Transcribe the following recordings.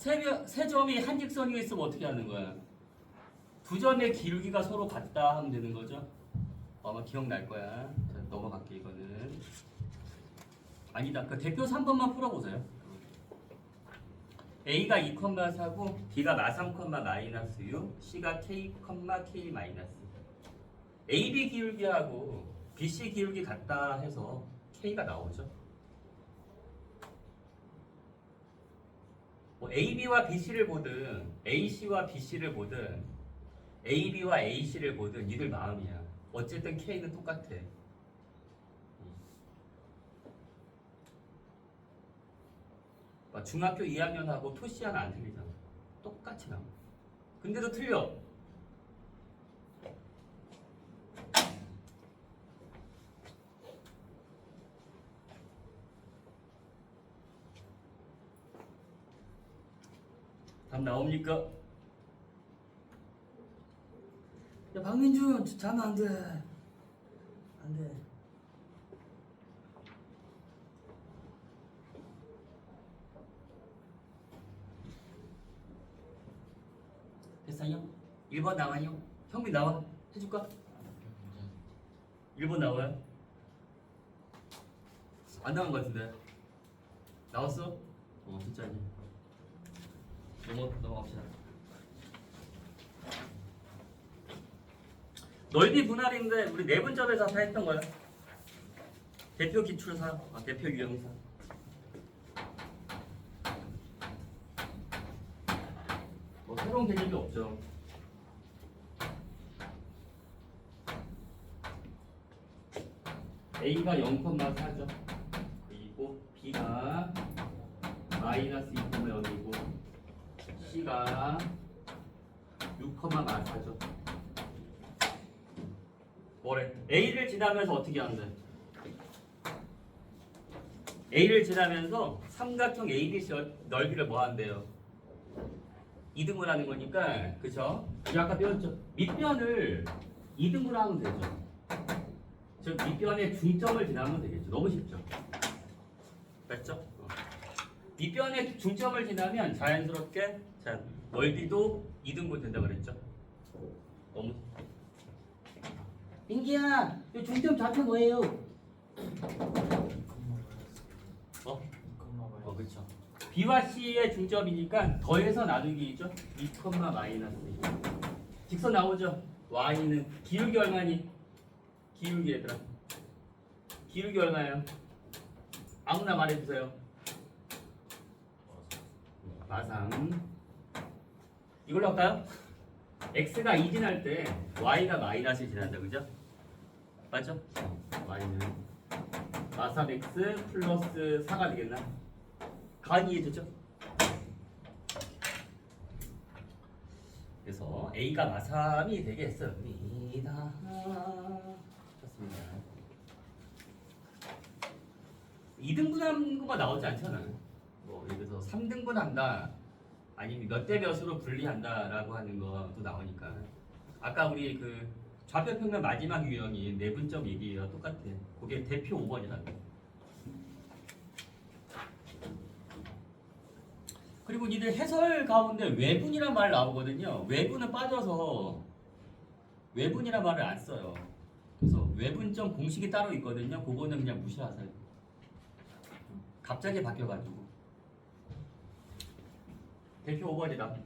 세, 명- 세 점이 한 직선이 있으면 어떻게 하는 거야? 두 점의 기울기가 서로 같다 하면 되는 거죠? 아마 기억날 거야. 자, 넘어갈게 이거는. 아니다. 그 대표 3번만 풀어보세요. A가 2,4고 B가 마3, 마이너스 6, C가 K, K 마이너스. AB 기울기하고 BC 기울기 같다 해서 K가 나오죠. AB와 BC를 보든 AC와 BC를 보든 AB와 AC를 보든 이들 마음이야. 어쨌든 K는 똑같아. 막 중학교 2학년하고 토시 하나 안 틀리잖아. 똑같이 나와. 근데도 틀려. 답 나옵니까? 야 박민준 저 자면 안 돼. 안 돼. 됐어요? 1번 나와요? 형민 나와? 해줄까? 1번 나와요? 안 나온 것 같은데 나왔어? 어 진짜니 넘어, 넘어갑시다 넓이 분할인데 우리 내분점에서 다 했던 거야 대표 기출사, 아, 대표 유형사 뭐 새로운 개념이 없죠. A가 0,4죠. 그리고 B가 마이너스 2,0이고 C가 6,4죠. 뭐래? A를 지나면서 어떻게 하는데? A를 지나면서 삼각형 ABC 넓이를 뭐 한대요? 이등분 하는 거니까 그쵸? 아까 배웠죠? 밑변을 이등분 하면 되죠. 즉 밑변의 중점을 지나면 되겠죠. 너무 쉽죠? 됐죠? 어. 밑변의 중점을 지나면 자연스럽게 자 넓이도 이등분 된다 그랬죠? 너무 민기야, 이 중점 좌표 뭐예요? 어? 어 그렇죠. B와 C의 중점이니까 더해서 나누기죠. 2, 마이너스 2. 직선 나오죠. Y는 기울기 얼마니? 기울기 얘들아. 기울기 얼마예요? 아무나 말해주세요. 마상. 이걸로 할까요? X가 2 지날 때 Y가 마이너스 지난다 그죠? 맞죠? Y는 마삼 X 플러스 4가 되겠나? 간 이 해주죠? 그래서 A가 마삼이 되겠습니다. 좋습니다. 2등분한 것만 나오지 않잖아. 뭐 예를 들어서 3등분 한다. 아니면 몇 대 몇으로 분리한다라고 하는 것도 나오니까. 아까 우리 그 좌표 평면 마지막 유형이 내분점 얘기가 똑같아. 그게 대표 5번이라는 거. 그리고 니들 해설 가운데 외분이란 말 나오거든요. 외분은 빠져서 외분이란 말을 안 써요. 그래서 외분점 공식이 따로 있거든요. 그거는 그냥 무시하세요. 갑자기 바뀌어가지고. 대표 5번이다.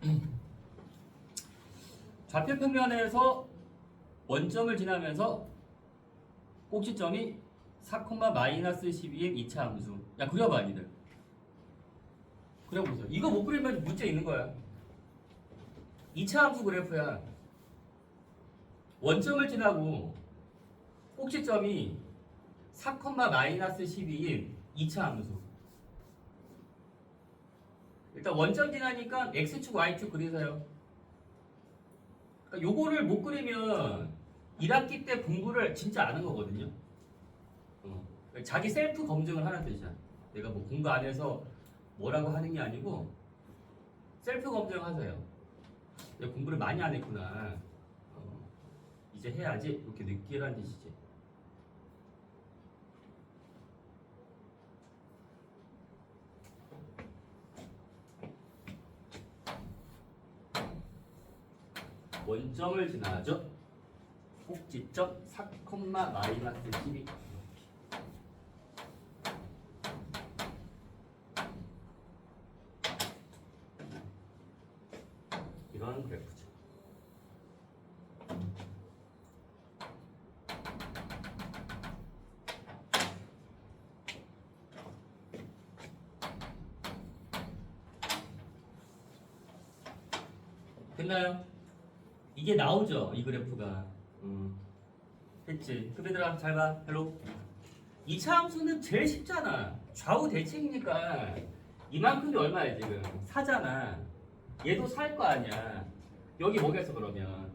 좌표 평면에서 원점을 지나면서 꼭지점이 4, 마이너스 12의 2차 함수. 야 그려봐 니들. 그려보세요. 이거 못 그리면 문제 있는 거야. 2차 함수 그래프야. 원점을 지나고 꼭지점이 4, 마이너스 12인 2차 함수. 일단 원점 지나니까 x축, y축 그리세요. 그러니까 요거를 못 그리면 1학기 때 공부를 진짜 안한 거거든요. 어. 자기 셀프 검증을 하는 뜻이야. 내가 뭐 공부 안 해서 뭐라고 하는 게 아니고 셀프 검증하세요. 내가 공부를 많이 안 했구나. 어. 이제 해야지 이렇게 느끼라는 뜻이지. 점을 지나죠. 꼭지점 4, 마이너스 12. 이런 그래프죠. 됐나요? 이게 나오죠 이 그래프가. 음. 됐지? 그럼 얘들아 잘 봐. 헬로 이차 함수는 제일 쉽잖아. 좌우 대칭이니까 이만큼이 얼마야 지금? 4잖아. 얘도 살 거 아니야. 여기 뭐겠어 그러면?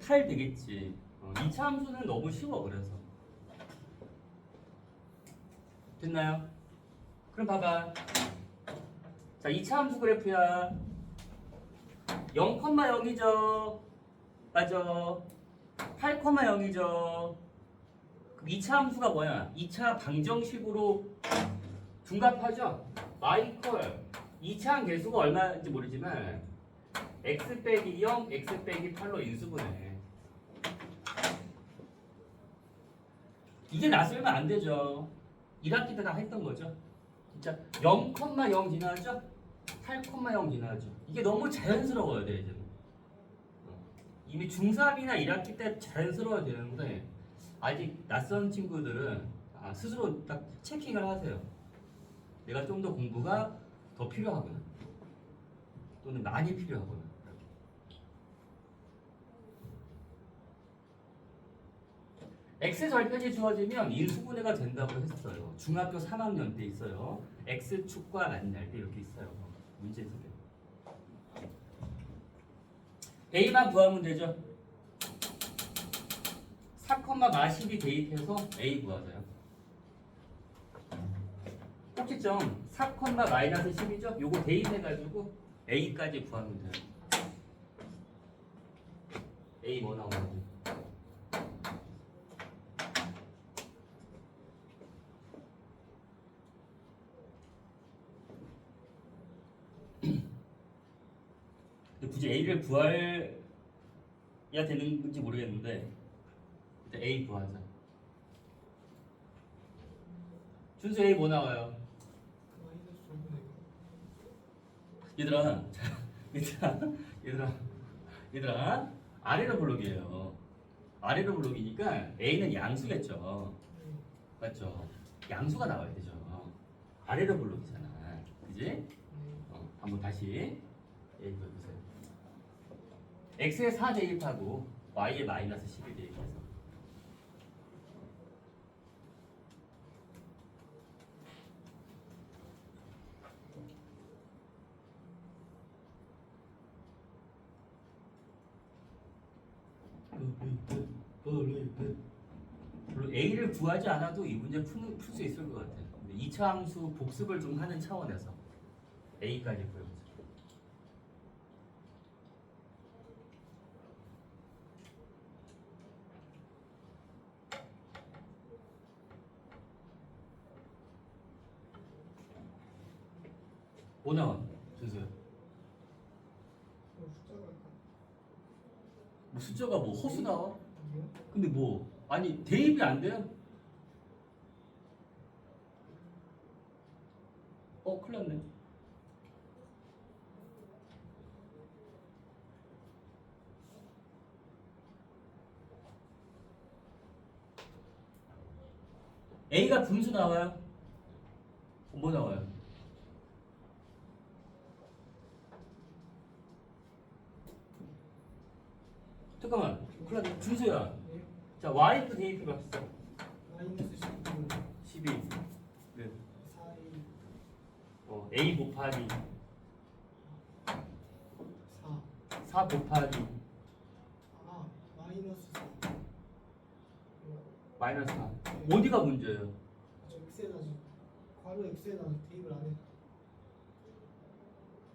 8 되겠지. 어, 2차 함수는 너무 쉬워 그래서. 됐나요? 그럼 봐봐. 자 2차 함수 그래프야 0,0이죠. 맞아. 8,0이죠. 2차 함수가 뭐야? 2차 방정식으로 둔갑하죠? 마이컬 2차 개수가 얼마인지 모르지만 x 빼기 0, x 빼기 8로 인수분해. 이게 낯설면 안 되죠. 1학기 때 다 했던 거죠. 진짜 0,0 지나죠? 8,0 지나죠. 이게 너무 자연스러워야 돼 이제. 이미 중3이나 1학기 때 자연스러워야 되는데 아직 낯선 친구들은 아, 스스로 딱 체킹을 하세요. 내가 좀 더 공부가 더 필요하구나. 또는 많이 필요하구나. x 절편이 주어지면 인수분해가 된다고 했어요. 중학교 3학년 때 있어요. x 축과 만날 때 이렇게 있어요. 문제 속에. A만 구하면 되죠. 4, 마12 대입해서 A 구하세요. 꼭지점 4, 마이너스 10이죠. 요거 대입해가지고 A까지 구하면 돼요. A 뭐 나오는지. 굳이 A를 구해야 되는 건지 모르겠는데 일단 A 구하자. 준수 A 뭐 나와요? 얘들아, 자, 얘들아, 얘들아, 얘들아, 아래로 블록이에요. 아래로 블록이니까 A는 양수겠죠. 맞죠? 양수가 나와야 되죠. 아래로 블록이잖아. 그지? 어, 한번 다시 A 보세요. X에 4 대입하고 y에 마이너스 11 대입해서 별로 a를 구하지 않아도 이 문제 풀 수 있을 것 같아요. 근데 2차 함수 복습을 좀 하는 차원에서 a까지 구해보자. 뭐 나와? 준수야. 뭐 숫자가 뭐 허수 나와? 근데 뭐 아니 대입이 안 돼요? 어 큰일 났네. A가 분수 나와요? 뭐 나와요? 났네. 준수야. 자, Y도 대입해 봅시다. 마이너스 19 12. 네. 4 2 어, A 곱하기 4 4 곱하기 아 마이너스 4 마이너스 4. 어디가 문제예요? 저 x에다 지금 괄호 x에다 대입을 안 해.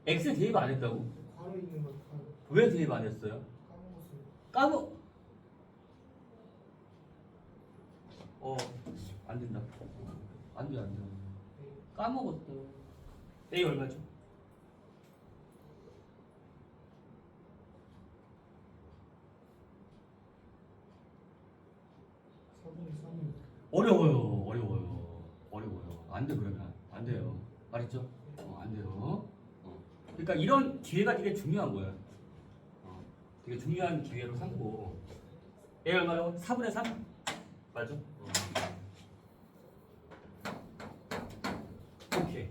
X 대입 안 했다고? 괄호 있는 거 괄호 왜 대입 안 했어요? 까먹었어요. 까먹. 어, 안 된다. 안 돼, 안 돼. 까먹었어. A 얼마죠? 어려워요, 어려워요, 어려워요. 안 돼, 그러면. 안 돼요. 말했죠? 어, 안 돼요. 어. 그러니까 이런 기회가 되게 중요한 거예요. 어. 되게 중요한 기회로 삼고. A 얼마라고? 4분의 3? 맞죠? 어. 오케이.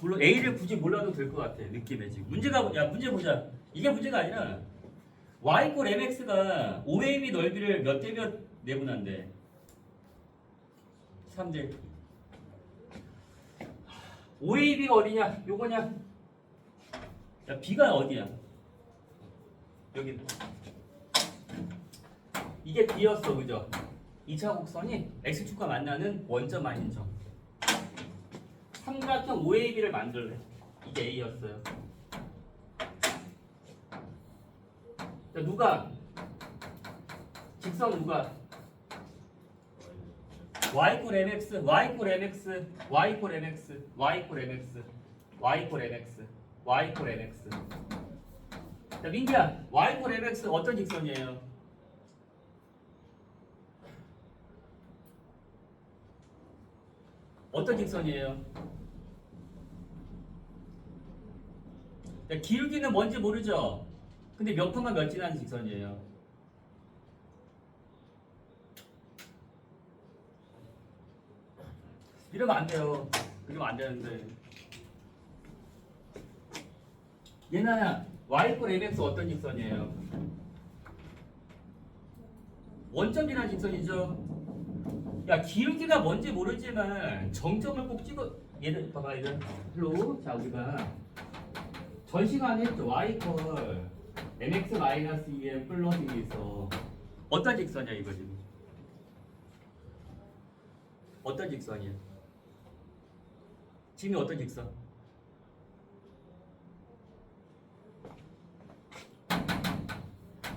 물론 A를 굳이 몰라도 될 것 같아 느낌에 지금. 문제가 뭐- 야 문제 보자. 이게 문제가 아니라 y 꼴 mx가 5ab 넓이를 몇 대 몇 내분한데? 3대. 5ab가 어디냐? 요거냐? 야 b가 어디야? 여기 이게 b였어 그죠 2차 곡선이 x축과 만나는 원점 아닌 점 삼각형 5AB를 만들래. 이게 A였어요. 자, 누가? 직선 누가? y 꼴 mx, y 꼴 mx, y 꼴 mx, y 꼴 mx, y 꼴 mx, y 꼴 mx. 자, 민기야, y 꼴 mx 어떤 직선이에요? 어떤 직선이에요? 자, 기울기는 뭔지 모르죠? 근데 몇 컴마 몇 지나는 직선이에요? 이러면 안 돼요. 이러면 안 되는데. 얘나야, y 꼴 mx 어떤 직선이에요? 원점 지나는 직선이죠? 야 기울기가 뭔지 모르지만 정점을 꼭 찍어 얘를 봐봐 얘를 플로우 자 우리가. 전 시간에 했죠 y 컬 mx 마이너스 2m 플러스 2에서 어떤 직선이야 이거 지금? 어떤 직선이야? 지금 어떤 직선?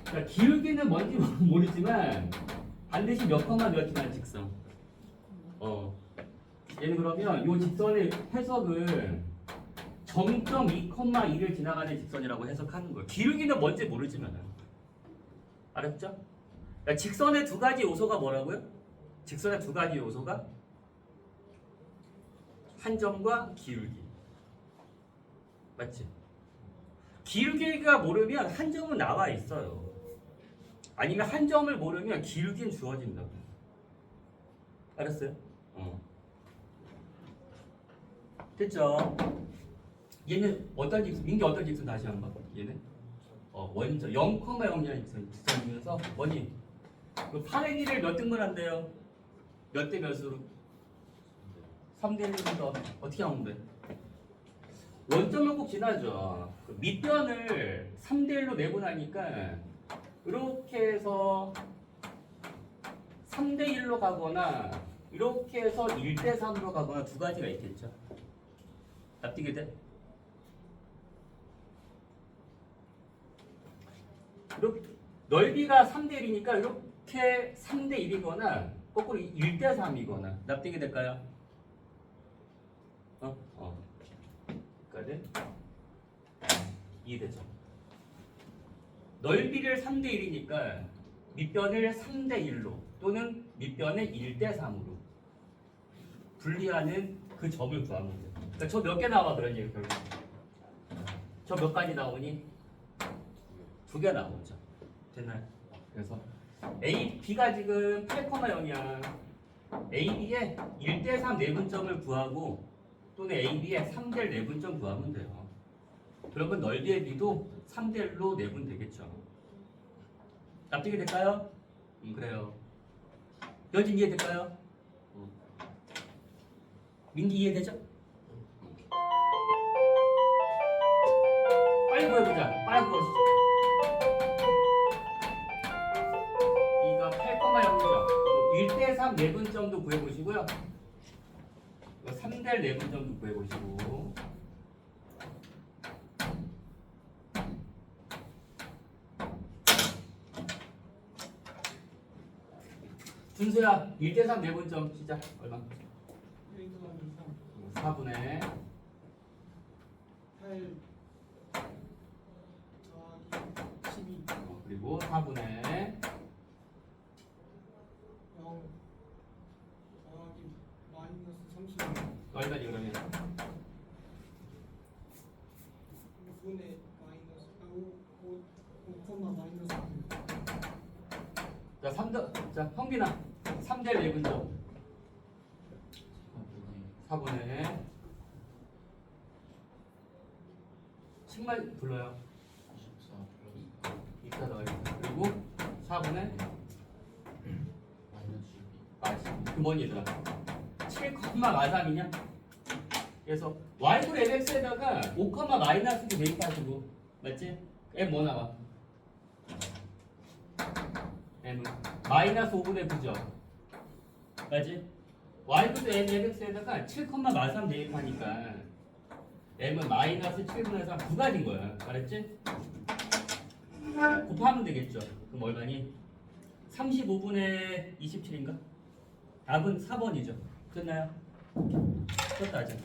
자 기울기는 뭔지 모르지만 반드시 몇 컴마 몇 지난 직선 어. 얘는 그러면 이 직선의 해석은 점점 2,2를 지나가는 직선이라고 해석하는 거예요. 기울기는 뭔지 모르지만 알았죠? 그러니까 직선의 두 가지 요소가 뭐라고요? 직선의 두 가지 요소가 한 점과 기울기. 맞지? 기울기가 모르면 한 점은 나와 있어요. 아니면 한 점을 모르면 기울기는 주어진다고. 알았어요? 어. 됐죠? 얘는 어떤 직선? 민기 어떤 직선 다시 한번. 얘는 어 원점 0,0이라는 직선 직선이면서 뭐니? 그 8의 1을 몇 등분 한대요? 몇 대 몇으로? 3대 1에서 어떻게 하면 돼? 원점을 꼭 지나죠. 그 밑변을 3대 1로 내분하니까 이렇게 해서 3대 1로 가거나 이렇게 해서 1대 3으로 가거나 두 가지가 있겠죠. 납득이 돼? 이렇게 넓이가 3대 1이니까 이렇게 3대 1이거나 거꾸로 1대 3이거나 납득이 될까요? 어? 어. 까지 이해되죠? 넓이를 3대 1이니까 밑변을 3대 1로 또는 밑변을 1대 3으로 분리하는 그 점을 구하면 돼요. 그러니까 저 몇 개 나와 그런 얘기 결국. 저 몇 가지 나오니? 두 개 나오죠. 됐나요? 그래서 A, B가 지금 8,0이야. A, B의 1대 3 내분점을 구하고 또는 A, B의 3대 내분점 구하면 돼요. 그러면 넓이의 B도 3대 1로 내분 되겠죠. 납득이 될까요? 음, 그래요. 여진 이해될까요? 음. 민기 이해되죠? 빨리 보여보자. 빨리 보여주자. 이가 8,0이죠. 1대 3 내분점도 구해보시고요. 3대 내분점도 구해보시고. 준수야 1대3 4분 점 시작 얼마? 4분의 8 어, 그리고 4분의 얼마니 그러면 분의 마이너스 5, 5, 5, 마이너스 5 자, 3자 형빈아. 3대 1분죠 4분의 식만 불러요. 2차 더하기 그리고 4분의 마이너스 그 뭐니 얘들아 7, 마삼이냐? 그래서 y도 mx에다가 5, 마이너스도 대입하시고 맞지? m 뭐 나와? m은 마이너스 5분의 9죠 맞지? y도 m mx에다가 7, 마삼 대입하니까 m은 마이너스 7분의 3두 가지인 거야 알았지? 곱하면 되겠죠 그럼 얼마니? 35분의 27인가? 답은 4번이죠 끝나요? 끝나죠